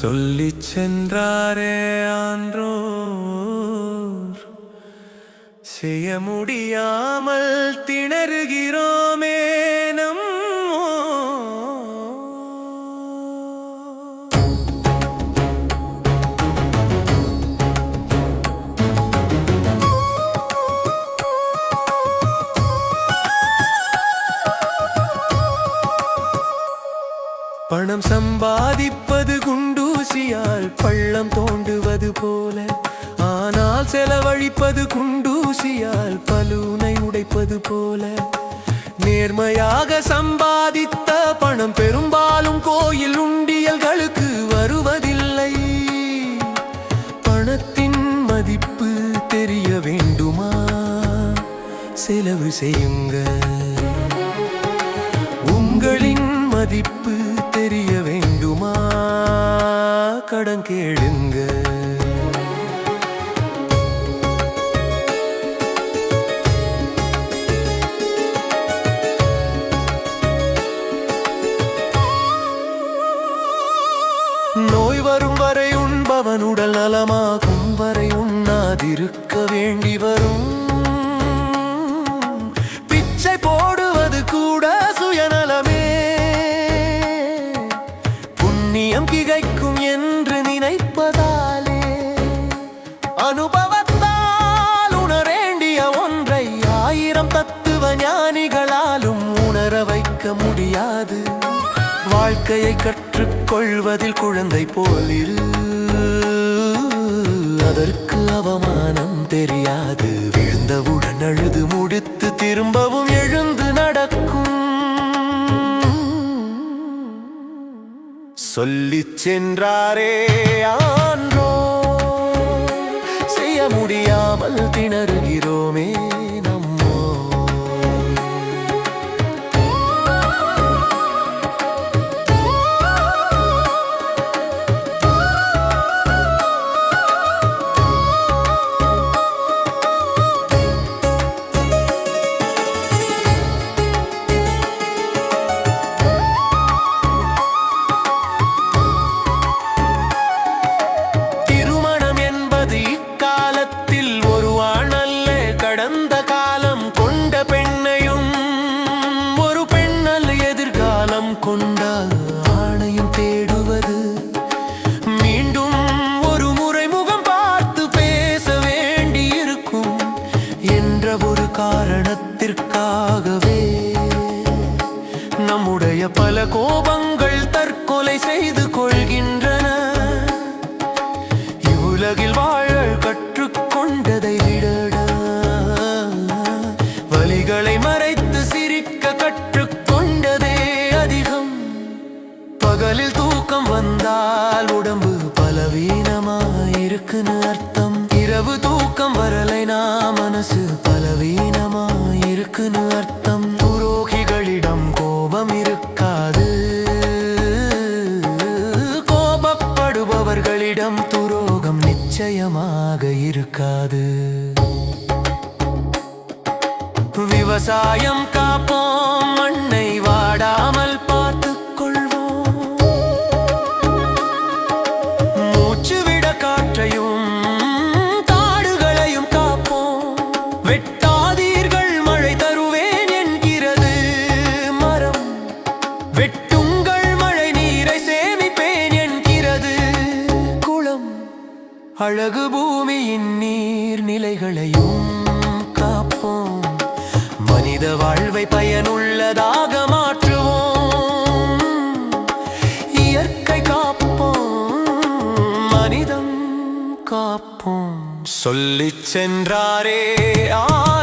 சொல்லிச் சென்றாரே ஆன்றோ செய்ய முடியாமல் திணறுகிறோமே பணம் சம்பாதிப்பது குண்டூசியால் பள்ளம் தோண்டுவது போல. ஆனால் செலவழிப்பது குண்டூசியால் பலூனை உடைப்பது போல. நேர்மையாக சம்பாதித்த பணம் பெரும்பாலும் கோயில் உண்டியல்களுக்கு வருவதில்லை. பணத்தின் மதிப்பு தெரிய வேண்டுமா? செலவு செய்யுங்கள் உங்களின் மதிப்பு கடன் கேளுங்க. நோய் வரும் வரை உண்பவன் உடல் நலமாகும் வரை உண்ணாதிருக்க வேண்டி வரும். பிச்சை போடுவது கூட வாழ்க்கையை கற்றுக்கொள்வதில் குழந்தை போலில் அதற்கு அவமானம் தெரியாது. விழுந்தவுடன் அழுது முடித்து திரும்பவும் எழுந்து நடக்கும். சொல்லிச் சென்றாரே ஆன்றோ. செய்ய முடியாமல் திணறுகிறோமே நம்மோ கொண்ட ஆணையும் தேடுவது. மீண்டும் ஒரு முறை முகம் பார்த்து பேச வேண்டியிருக்கும் என்ற ஒரு காரணத்திற்காகவே நம்முடைய பல கோபங்கள் தற்கொலை செய்து கொள்கின்றன. இவ்வுலகில் வாழ வந்தால் உடம்பு பலவீனமாயிருக்குன்னு அர்த்தம். இரவு தூக்கம் வரலைனா மனசு பலவீனமாயிருக்குன்னு அர்த்தம். துரோகிகளிடம் கோபம் இருக்காது. கோபப்படுபவர்களிடம் துரோகம் நிச்சயமாக இருக்காது. விவசாயம் காப்போம். அழகு பூமியின் நீர் நிலைகளையும் காப்போம். மனித வாழ்வை பயனுள்ளதாக மாற்றுவோம். இயற்கை காப்போம் மனிதம் காப்போம். சொல்லிச் சென்றாரே ஆ